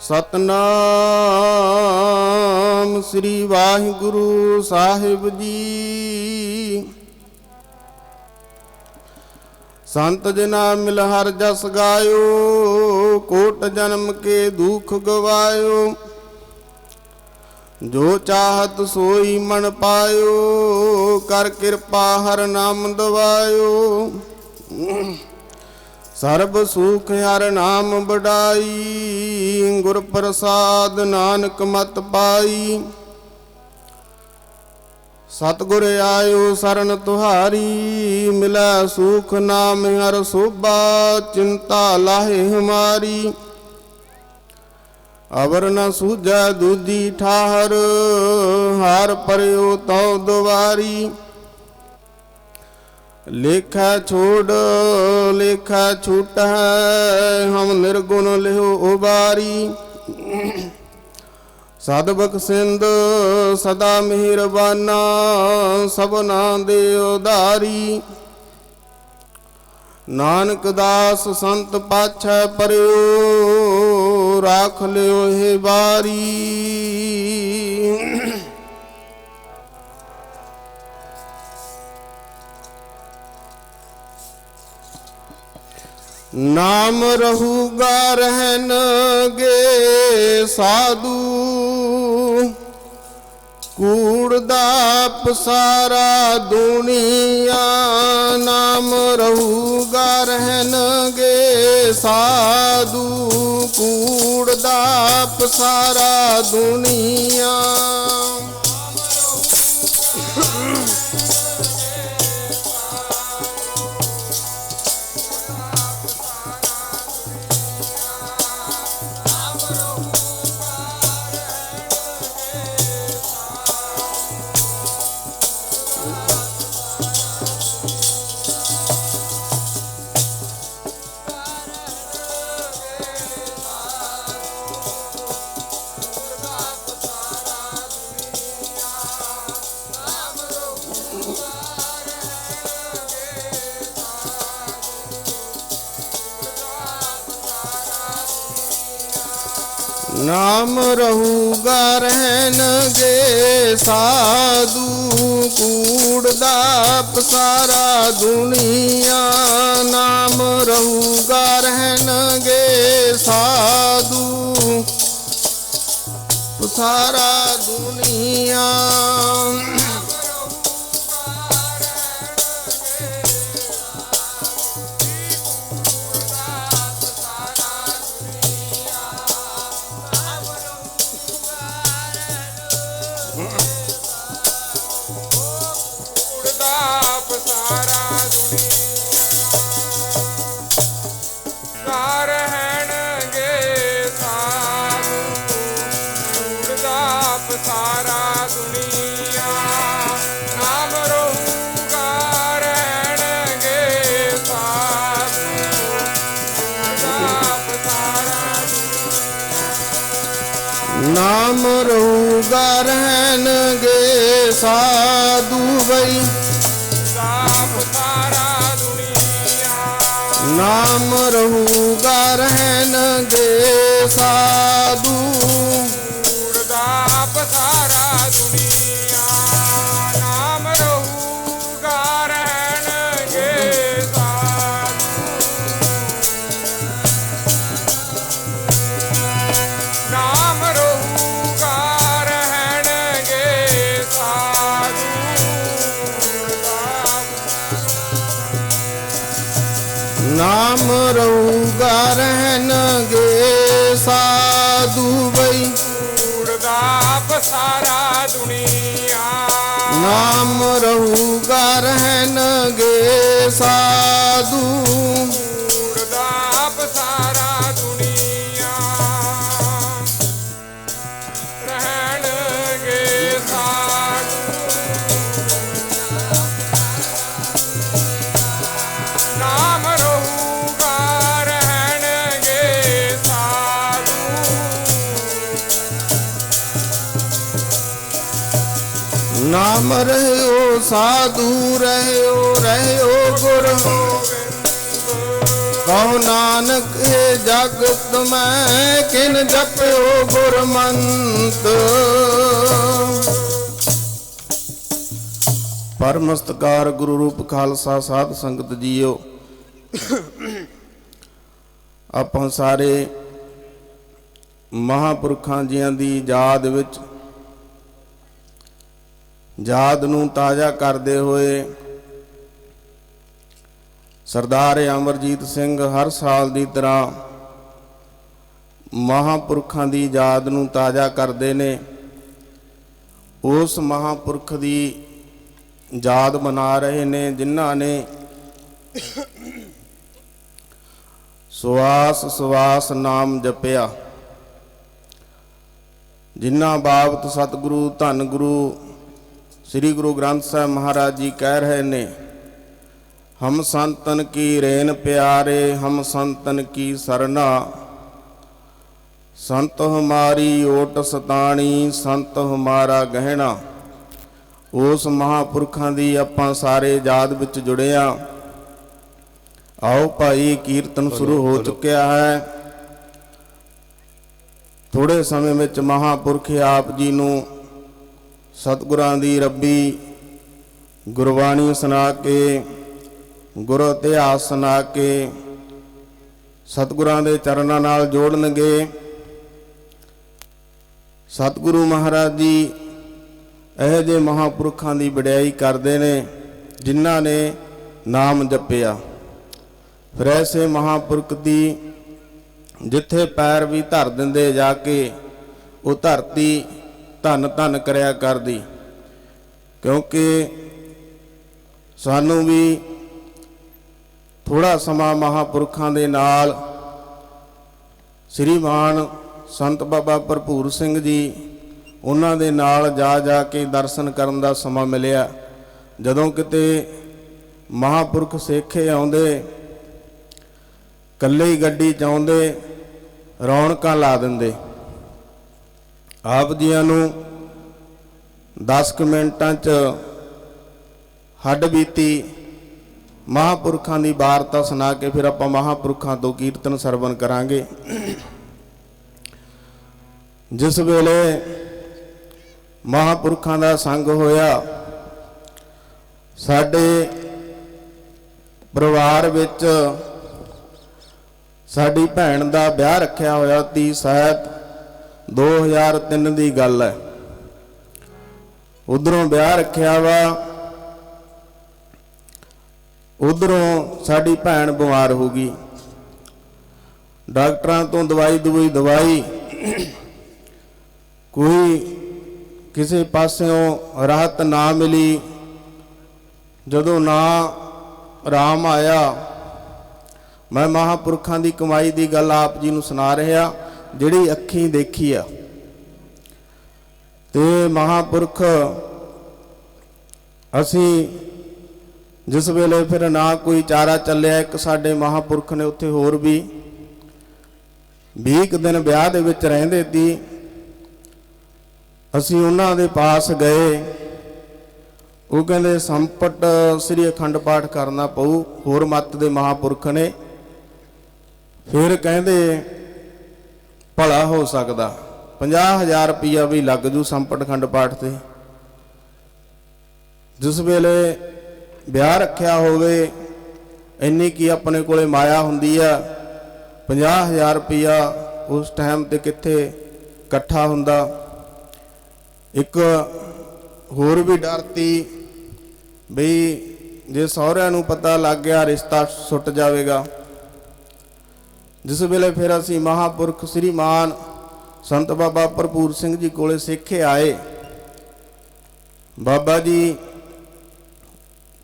ਸਤਨਾਮ ਸ੍ਰੀ ਵਾਹਿਗੁਰੂ ਸਾਹਿਬ ਜੀ। ਸੰਤ ਜਨਾ ਮਿਲ ਹਰ ਜਸ ਗਾਇਓ, ਕੋਟ ਜਨਮ ਕੇ ਦੁਖ ਗਵਾਇਓ। ਜੋ ਚਾਹਤ ਸੋਈ ਮਨ ਪਾਇਓ, ਕਰ ਕਿਰਪਾ ਹਰ ਨਾਮ ਦਵਾਇਓ। ਸਰਬ ਸੁਖ ਹਰ ਨਾਮ ਬੜਾਈ ਗੁਰ ਪ੍ਰਸਾਦ ਨਾਨਕ ਮਤ ਪਾਈ। ਸਤਿਗੁਰ ਆਇਓ ਸਰਨ ਤੁਹਾਰੀ, ਮਿਲੈ ਸੁਖ ਨਾਮ ਹਰ ਸੋਭਾ, ਚਿੰਤਾ ਲਾਹੇ ਹਮਾਰੀ। ਅਵਰ ਨ ਸੂਝੈ ਦੂਜੀ ਠਾਹਰ, ਹਾਰ ਪਰਿਓ ਤਉ ਦੁਆਰੀ। ਲੇਖਾ ਛੋੜ, ਲੇਖਾ ਛੂਟ, ਹਮ ਨਿਰਗੁਣ ਲਿਓ ਉਬਾਰੀ। ਸਦ ਬਖਸ਼ਿੰਦ, ਸਦਾ ਮਿਹਰਬਾਨਾ ਸਭਨਾ ਦੇ ਉਧਾਰੀ। ਨਾਨਕ ਦਾਸ ਸੰਤ ਪਾਛੈ ਪਰਿਓ, ਰਾਖ ਲਿਓ ਇਹ ਬਾਰੀ ਨਾਮ ਰਹੂਗਾ ਰਹਿਣਗੇ ਸਾਧੂ। ਕੂੜ ਦਾ ਪਸਾਰਾ ਦੁਨੀਆ ਨਾਮ ਰਹੂਗਾ ਰਹਿਣਗੇ ਸਾਧੂ। ਕੂੜ ਦਾ ਪਸਾਰਾ ਦੁਨੀਆ ਨਾਮ ਰਹੂਗਾ ਰਹਿਣਗੇ ਸਾਧੂ ਕੂੜ ਦਾ ਪਸਾਰਾ ਦੁਨੀਆ ਨਾਮ ਰਹੂਗਾ ਰਹਿਣਗੇ ਸਾਧੂ ਪਸਾਰਾ ਦੁਨੀਆ। ਪਸਾਰਾ ਦੁਨੀਆ। ਘਰ ਹੈਣਗੇ ਸਾਧੂ ਉੜਦਾ ਨਾਮ ਰਹੂਗਾ ਰਹਿਣਗੇ ਸਾਧੂ ਨਾਮ ਰਹੂਗਾ ਰਹਿਣਗੇ ਸਾਧੂ ਬਈ। ਉੜਦਾ ਪਸਾਰਾ ਦੁਨੀਆ। ਨਾਮ ਰਹੂਗਾ ਰਹਿਣਗੇ ਸਾਧੂ ਨਾਮ ਰਹਿਓ ਸਾਧੂ ਰਹਿਓ ਰਹਿਓ ਗੁਰ। ਗੋਬਿੰਦ ਨਾਨਕ, ਇਹ ਜਗਤ ਮੈਂ ਕਿਨ ਜਪਿਓ ਗੁਰਮੰਤ? ਪਰਮਸਤਕਾਰ ਗੁਰੂ ਰੂਪ ਖਾਲਸਾ ਸਾਧ ਸੰਗਤ ਜੀਓ, ਆਪਾਂ ਸਾਰੇ ਮਹਾਪੁਰਖਾਂ ਜੀਆਂ ਦੀ ਯਾਦ ਵਿੱਚ ਯਾਦ ਨੂੰ ਤਾਜ਼ਾ ਕਰਦੇ ਹੋਏ ਸਰਦਾਰ ਅਮਰਜੀਤ ਸਿੰਘ ਹਰ ਸਾਲ ਦੀ ਤਰ੍ਹਾਂ ਮਹਾਪੁਰਖਾਂ ਦੀ ਯਾਦ ਨੂੰ ਤਾਜ਼ਾ ਕਰਦੇ ਨੇ। ਉਸ ਮਹਾਪੁਰਖ ਦੀ ਯਾਦ ਮਨਾ ਰਹੇ ਨੇ, ਜਿਨ੍ਹਾਂ ਨੇ ਸਵਾਸ ਸਵਾਸ ਨਾਮ ਜਪਿਆ, ਜਿਨ੍ਹਾਂ ਬਾਬਤ ਸਤਿਗੁਰੂ, ਧੰਨ ਗੁਰੂ ਸ੍ਰੀ ਗੁਰੂ ਗ੍ਰੰਥ ਸਾਹਿਬ ਮਹਾਰਾਜ ਜੀ ਕਹਿ ਰਹੇ ਨੇ ਹਮ ਸੰਤਨ ਕੀ ਰੇਨ ਪਿਆਰੇ ਹਮ ਸੰਤਨ ਕੀ ਸਰਨਾ ਸੰਤ ਹਮਾਰੀ ਓਟ ਸਤਾਣੀ ਸੰਤ ਹਮਾਰਾ ਗਹਿਣਾ। ਉਸ ਮਹਾਪੁਰਖਾਂ ਦੀ ਆਪਾਂ ਸਾਰੇ ਯਾਦ ਵਿੱਚ ਜੁੜੇ ਆ। ਆਓ ਭਾਈ ਕੀਰਤਨ ਸ਼ੁਰੂ ਹੋ ਚੁੱਕਿਆ ਹੈ। ਥੋੜੇ ਸਮੇਂ ਵਿੱਚ ਮਹਾਪੁਰਖ ਆਪ ਜੀ ਨੂੰ ਸਤਿਗੁਰਾਂ ਦੀ ਰੱਬੀ, ਗੁਰਬਾਣੀ ਸੁਣਾ ਕੇ, ਗੁਰ ਇਤਿਹਾਸ ਸੁਣਾ ਕੇ, ਸਤਿਗੁਰਾਂ ਦੇ ਚਰਨਾਂ ਨਾਲ ਜੋੜਨਗੇ। ਸਤਿਗੁਰੂ ਮਹਾਰਾਜ ਜੀ ਇਹੋ ਜਿਹੇ ਮਹਾਪੁਰਖਾਂ ਦੀ ਵਡਿਆਈ ਕਰਦੇ ਨੇ, ਜਿਨ੍ਹਾਂ ਨੇ ਨਾਮ ਜਪਿਆ। ਫਿਰ ਐਸੇ ਮਹਾਪੁਰਖ ਦੀ ਜਿੱਥੇ ਪੈਰ ਵੀ ਧਰ ਦਿੰਦੇ ਜਾ ਕੇ, ਉਹ ਧਰਤੀ ਧੰਨ ਧੰਨ ਕਰਿਆ ਕਰਦੀ। ਕਿਉਂਕਿ ਸਾਨੂੰ ਵੀ ਥੋੜਾ ਸਮਾਂ ਮਹਾਪੁਰਖਾਂ ਦੇ ਨਾਲ ਸ੍ਰੀਮਾਨ ਸੰਤ ਬਾਬਾ ਭਰਪੂਰ ਸਿੰਘ ਜੀ, ਉਹਨਾਂ ਦੇ ਨਾਲ ਜਾ ਜਾ ਕੇ ਦਰਸ਼ਨ ਕਰਨ ਦਾ ਸਮਾਂ ਮਿਲਿਆ। ਜਦੋਂ ਕਿਤੇ ਮਹਾਪੁਰਖ ਸੇਖੇ ਆਉਂਦੇ, ਕੱਲੇ ਹੀ ਗੱਡੀ ਚ ਆਉਂਦੇ, ਰੌਣਕਾਂ ਲਾ ਦਿੰਦੇ। ਆਪ ਜੀਆਂ ਨੂੰ 10 ਕੁ ਮਿੰਟਾਂ ਚ ਹੱਡ ਬੀਤੀ, ਮਹਾਪੁਰਖਾਂ ਦੀ ਵਾਰਤਾ ਸੁਣਾ ਕੇ ਫਿਰ ਆਪਾਂ ਮਹਾਪੁਰਖਾਂ ਤੋਂ ਕੀਰਤਨ ਸਰਵਨ ਕਰਾਂਗੇ। ਜਿਸ ਵੇਲੇ ਮਹਾਪੁਰਖਾਂ ਦਾ ਸੰਗ ਹੋਇਆ, ਸਾਡੇ ਪਰਿਵਾਰ ਵਿੱਚ ਸਾਡੀ ਭੈਣ ਦਾ ਵਿਆਹ ਰੱਖਿਆ ਹੋਇਆ ਤੀ ਸ਼ਾਇਦ 2003 ਦੀ ਗੱਲ ਹੈ। ਉਧਰੋਂ ਵਿਆਹ ਰੱਖਿਆ ਵਾ। ਉਧਰੋਂ ਸਾਡੀ ਭੈਣ ਬਿਮਾਰ ਹੋ ਗਈ। ਡਾਕਟਰਾਂ ਤੋਂ ਦਵਾਈ ਦਵਾਈ ਦਵਾਈ। ਕੋਈ ਕਿਸੇ ਪਾਸਿਓਂ ਰਾਹਤ ਨਾ ਮਿਲੀ। ਜਦੋਂ ਨਾ ਆਰਾਮ ਆਇਆ, ਮੈਂ ਮਹਾਪੁਰਖਾਂ ਦੀ ਕਮਾਈ ਦੀ ਗੱਲ ਆਪ ਜੀ ਨੂੰ ਸੁਣਾ ਰਿਹਾ। ਜਿਹੜੀ ਅੱਖੀਂ ਦੇਖੀ ਆ। ਤੇ ਮਹਾਪੁਰਖ, ਅਸੀਂ ਜਿਸ ਵੇਲੇ ਫਿਰ ਨਾ ਕੋਈ ਚਾਰਾ ਚੱਲਿਆ, ਇੱਕ ਸਾਡੇ ਮਹਾਪੁਰਖ ਨੇ ਉੱਥੇ ਹੋਰ ਵੀ 20 ਕੁ ਦਿਨ ਵਿਆਹ ਦੇ ਵਿੱਚ ਰਹਿੰਦੇ ਸੀ। ਅਸੀਂ ਉਹਨਾਂ ਦੇ ਪਾਸ ਗਏ। ਉਹ ਕਹਿੰਦੇ, ਸੰਪਟ ਸ੍ਰੀ ਅਖੰਡ ਪਾਠ ਕਰਨਾ ਪਊ, ਹੋਰ ਮੱਤ ਦੇ ਮਹਾਪੁਰਖ ਨੇ। ਫਿਰ ਕਹਿੰਦੇ ਭਲਾ ਹੋ ਸਕਦਾ। 50000 ਰੁਪਈਆ ਵੀ ਲੱਗ ਜੂ ਸੰਪਟ ਖੰਡ ਪਾਠ ਤੇ। ਜਿਸ ਵੇਲੇ ਵਿਆਹ ਰੱਖਿਆ ਹੋਵੇ, ਇੰਨੀ ਕੀ ਆਪਣੇ ਕੋਲੇ ਮਾਇਆ ਹੁੰਦੀ ਆ? 50000 ਰੁਪਈਆ ਉਸ ਟਾਈਮ ਤੇ ਕਿੱਥੇ ਇਕੱਠਾ ਹੁੰਦਾ? ਇੱਕ ਹੋਰ ਵੀ ਡਰਤੀ ਬਈ ਜੇ ਸਹੁਰਿਆਂ ਨੂੰ ਪਤਾ ਲੱਗ ਗਿਆ, ਰਿਸ਼ਤਾ ਸੁੱਟ ਜਾਵੇਗਾ। ਜਿਸ ਵੇਲੇ ਫਿਰ ਅਸੀਂ ਮਹਾਪੁਰਖ ਸ੍ਰੀਮਾਨ ਸੰਤ ਬਾਬਾ ਭਰਪੂਰ ਸਿੰਘ ਜੀ ਕੋਲੇ ਸਿੱਖੇ ਆਏ। ਬਾਬਾ ਜੀ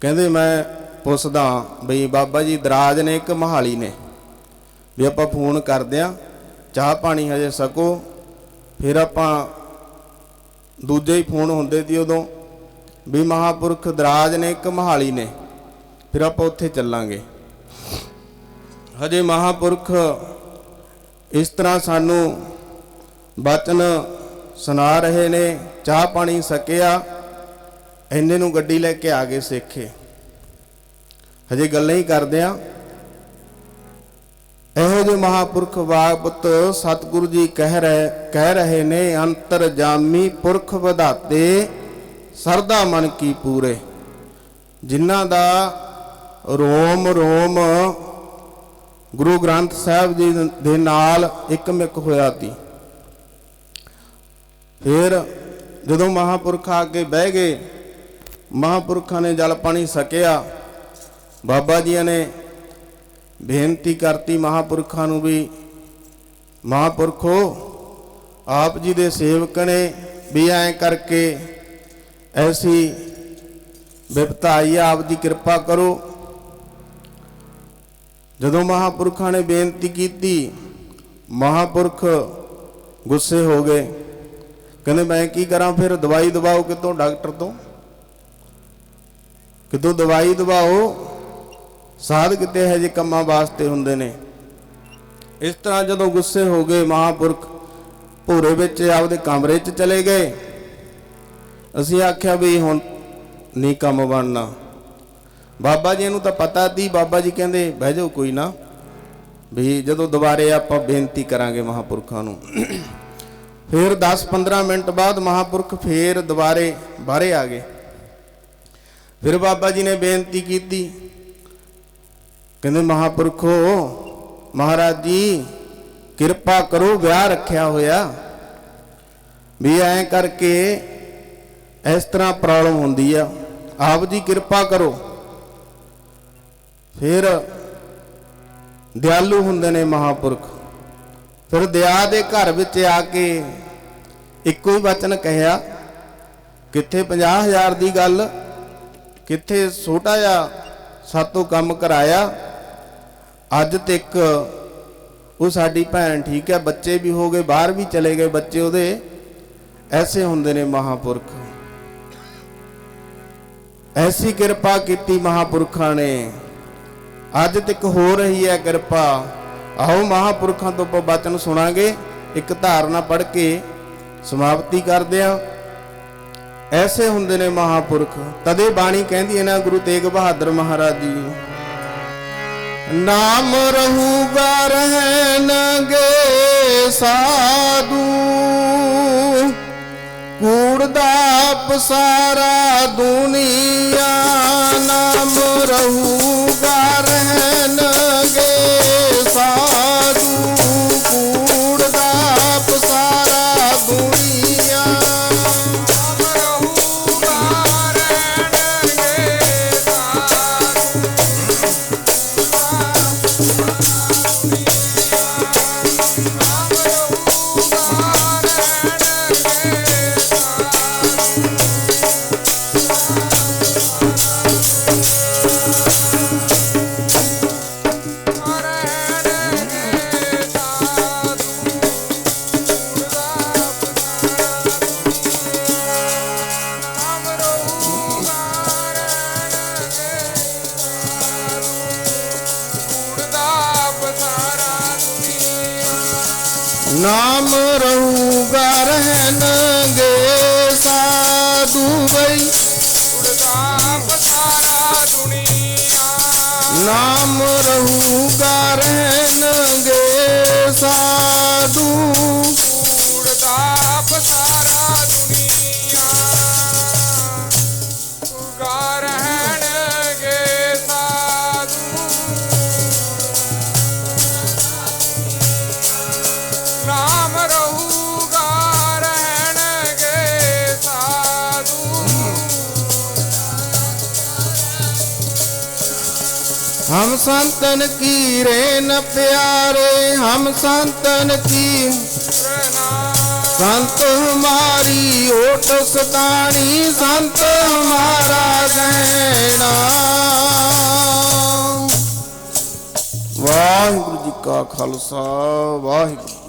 ਕਹਿੰਦੇ ਮੈਂ ਪੁੱਛਦਾ ਬਈ ਬਾਬਾ ਜੀ ਦਰਾਜ ਨੇ ਇੱਕ ਮਹਾਲੀ ਨੇ? ਵੀ ਆਪਾਂ ਫੋਨ ਕਰਦੇ ਆ, ਚਾਹ ਪਾਣੀ ਹਜੇ ਸਕੋ, ਫਿਰ ਆਪਾਂ ਦੂਜੇ ਹੀ ਫੋਨ ਹੁੰਦੇ ਸੀ ਉਦੋਂ, ਵੀ ਮਹਾਪੁਰਖ ਦਰਾਜ ਨੇ ਇੱਕ ਮਹਾਲੀ ਨੇ? ਫਿਰ ਆਪਾਂ ਉੱਥੇ ਚੱਲਾਂਗੇ। ਹਜੇ ਮਹਾਪੁਰਖ ਇਸ ਤਰ੍ਹਾਂ ਸਾਨੂੰ ਬਚਨ ਸੁਣਾ ਰਹੇ ਨੇ, ਚਾਹ ਪਾਣੀ ਸਕਿਆ ਇੰਨੇ ਨੂੰ ਗੱਡੀ ਲੈ ਕੇ ਆ ਗਏ ਸੇਖੇ। ਹਜੇ ਗੱਲਾਂ ਹੀ ਕਰਦੇ ਆ। ਇਹੋ ਜਿਹੇ ਮਹਾਪੁਰਖ ਬਾਬਤ ਸਤਿਗੁਰੂ ਜੀ ਕਹਿ ਰਹੇ ਕਹਿ ਰਹੇ ਨੇ, ਅੰਤਰ ਜਾਮੀ ਪੁਰਖ ਵਧਾਤੇ, ਸਰਦਾ ਮਨ ਕੀ ਪੂਰੇ। ਜਿਨ੍ਹਾਂ ਦਾ ਰੋਮ ਰੋਮ ਗੁਰੂ ਗ੍ਰੰਥ ਸਾਹਿਬ ਜੀ ਦੇ ਨਾਲ ਇੱਕਮਿਕ ਹੋਇਆ ਸੀ। ਫਿਰ ਜਦੋਂ ਮਹਾਪੁਰਖ ਆ ਕੇ ਬਹਿ ਗਏ ਮਹਾਪੁਰਖਾਂ ਨੇ ਜਲ ਪਾਣੀ ਸਕਿਆ ਬਾਬਾ ਜੀ ਨੇ ਬੇਨਤੀ ਕਰਤੀ ਮਹਾਪੁਰਖਾਂ ਨੂੰ ਵੀ ਮਹਾਪੁਰਖੋ ਆਪ ਜੀ ਦੇ ਸੇਵਕ ਨੇ ਵੀ ਐਂ ਕਰਕੇ ਐਸੀ ਵਿਪਤਾ ਆਈ ਆ, ਆਪ ਦੀ ਕਿਰਪਾ ਕਰੋ। ਜਦੋਂ ਮਹਾਪੁਰਖਾਂ ਨੇ ਬੇਨਤੀ ਕੀਤੀ, ਮਹਾਪੁਰਖ ਗੁੱਸੇ ਹੋ ਗਏ। ਕਹਿੰਦੇ, ਮੈਂ ਕੀ ਕਰਾਂ ਫਿਰ? ਦਵਾਈ ਦਵਾਓ ਕਿਤੋਂ ਡਾਕਟਰ ਤੋਂ? ਕਿਤੋਂ ਦਵਾਈ ਦਵਾਓ? ਸਾਧ ਕਿਤੇ ਹੈ ਜੇ ਕੰਮਾਂ ਵਾਸਤੇ ਹੁੰਦੇ ਨੇ? ਇਸ ਤਰ੍ਹਾਂ ਜਦੋਂ ਗੁੱਸੇ ਹੋ ਗਏ, ਮਹਾਪੁਰਖ ਭੋਰੇ ਵਿੱਚ ਆਪਦੇ ਕਮਰੇ 'ਚ ਚਲੇ ਗਏ। ਅਸੀਂ ਆਖਿਆ ਵੀ ਹੁਣ ਨਹੀਂ ਕੰਮ ਬਣਨਾ। ਬਾਬਾ ਜੀ ਨੂੰ ਤਾਂ ਪਤਾ ਸੀ, ਬਾਬਾ ਜੀ ਕਹਿੰਦੇ, ਬਹਿ ਜਾਓ, ਕੋਈ ਨਾ। ਵੀ ਜਦੋਂ ਦੁਬਾਰੇ ਆਪਾਂ ਬੇਨਤੀ ਕਰਾਂਗੇ ਮਹਾਪੁਰਖਾਂ ਨੂੰ। ਫਿਰ 10-15 ਮਿੰਟ ਬਾਅਦ ਮਹਾਪੁਰਖ ਫੇਰ ਦੁਬਾਰੇ ਬਾਹਰੇ ਆ ਗਏ। ਫਿਰ ਬਾਬਾ ਜੀ ਨੇ ਬੇਨਤੀ ਕੀਤੀ। ਕਹਿੰਦੇ, ਮਹਾਪੁਰਖੋ, ਮਹਾਰਾਜ ਜੀ, ਕਿਰਪਾ ਕਰੋ, ਵਿਆਹ ਰੱਖਿਆ ਹੋਇਆ। ਵੀ ਐਂ ਕਰਕੇ ਇਸ ਤਰ੍ਹਾਂ ਪ੍ਰੋਬਲਮ ਹੁੰਦੀ ਆ। ਆਪ ਜੀ ਕਿਰਪਾ ਕਰੋ। ਫਿਰ ਦਿਆਲੂ ਹੁੰਦੇ ਨੇ ਮਹਾਪੁਰਖ। ਫਿਰ ਦਇਆ ਦੇ ਘਰ ਵਿੱਚ ਆ ਕੇ ਇੱਕੋ ਹੀ ਵਚਨ ਕਹਿਆ, ਕਿੱਥੇ 50000 ਦੀ ਗੱਲ, ਕਿੱਥੇ ਛੋਟਾ ਜਿਹਾ ਸਾਤੋਂ ਕੰਮ ਕਰਾਇਆ, ਅੱਜ ਤੱਕ ਉਹ ਸਾਡੀ ਭੈਣ ਠੀਕ ਹੈ, ਬੱਚੇ ਵੀ ਹੋ ਗਏ, ਬਾਹਰ ਵੀ ਚਲੇ ਗਏ, ਬੱਚੇ ਉਹਦੇ ਐਸੇ ਹੁੰਦੇ ਨੇ ਮਹਾਪੁਰਖ। ਐਸੀ ਕਿਰਪਾ ਕੀਤੀ ਮਹਾਪੁਰਖਾਂ ਨੇ। ਅੱਜ ਤੱਕ ਹੋ ਰਹੀ ਹੈ ਕਿਰਪਾ। ਆਓ ਮਹਾਪੁਰਖਾਂ ਤੋਂ ਬਚਨ ਸੁਣਾਂਗੇ। ਇੱਕ ਧਾਰਨਾ ਪੜ੍ਹ ਕੇ ਸਮਾਪਤੀ ਕਰਦੇ ਆ ਐਸੇ ਹੁੰਦੇ ਨੇ ਮਹਾਪੁਰਖ। ਤਦੇ ਬਾਣੀ ਕਹਿੰਦੀ ਹੈ ਨਾ ਗੁਰੂ ਤੇਗ ਬਹਾਦਰ ਮਹਾਰਾਜ ਜੀ। ਨਾਮ ਰਹੂਗਾ ਰਹਿਣਗੇ ਸਾਧੂ। ਕੂੜ ਦਾ ਪਸਾਰਾ ਦੁਨੀਆ। ਨਾਮ ਰਹੂ ਰਹੂਗਾ ਰਹਿਣਗੇ ਸਾਧੂ ਬਈ। ਉੜਦਾ ਪਸਾਰਾ ਦੁਨੀਆ ਨਾਮ ਰਹੂਗਾ ਰਹਿਣਗੇ ਸਾਧੂ। ਸੰਤਨ ਕੀ ਰੇਨ ਪਿਆਰੇ, ਹਮ ਸੰਤਨ ਕੀ? ਸੰਤ ਹਮਾਰੀ ਓਟ ਸਤਾਣੀ, ਸੰਤ ਹਮਾਰਾ ਗਹਿਣਾ। ਵਾਹਿਗੁਰੂ ਜੀ ਕਾ ਖਾਲਸਾ, ਵਾਹਿਗੁਰੂ।